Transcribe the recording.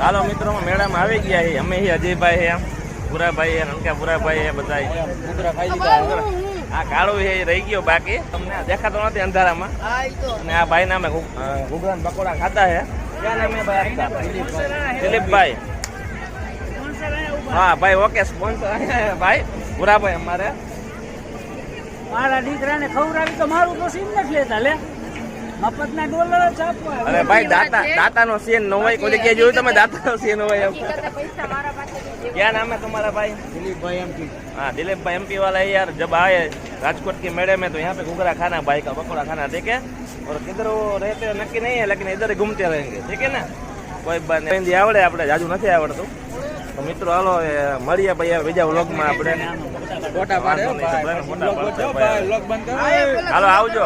હાલો મિત્રો, મેળામાં આવી ગયા છે અમે અજયભાઈ છે પુરાભાઈ હે નનકા ભૂરાભાઈ હે બધા આ કાળો છે રહી ગયો બાકી. તમને દેખાતો નથી અંધારામાં. અને આ ભાઈ નામે ઘૂઘરા પકોડા ખાતા છે. ક્યાં દિલીપભાઈ. હા, ભાઈ, ઓકે સ્પોન્સર ભાઈ, ભૂરાભાઈ અમારે. મારા દીકરાને ખવડાવી તો મારું તો સીમ નથી લેતા, લે. અરે ભાઈ દાતા દાતાનો સીન ન હોય કોઈ જગ્યાએ જોયું તમે દાતાનો સીન હોય એમ क्या नाम है तुम्हारा भाई દિલીપભાઈ એમ કે हाँ दिलीप भाई एमपी वाला है यार जब आए राजकोट के मेले में तो यहाँ पे घुघरा खाना है भाई का पकौड़ा खाना है, ठीक है और किधर वो रहते हैं नक्की नहीं है लेकिन इधर ही घूमते रहेंगे ठीक है ना કોઈ બાત નહીં હિન્દી આવડે આપણે જાજુ નથી આવડતું તો મિત્રો હાલો એ મળીએ ભાઈ હવે બીજા વ્લોગમાં આપણે ફોટા પાડે વાંધો નહીં, તો ભાઈ ફોટા પાડશે ભાઈ. લોક બંધ કરો હાલો આવજો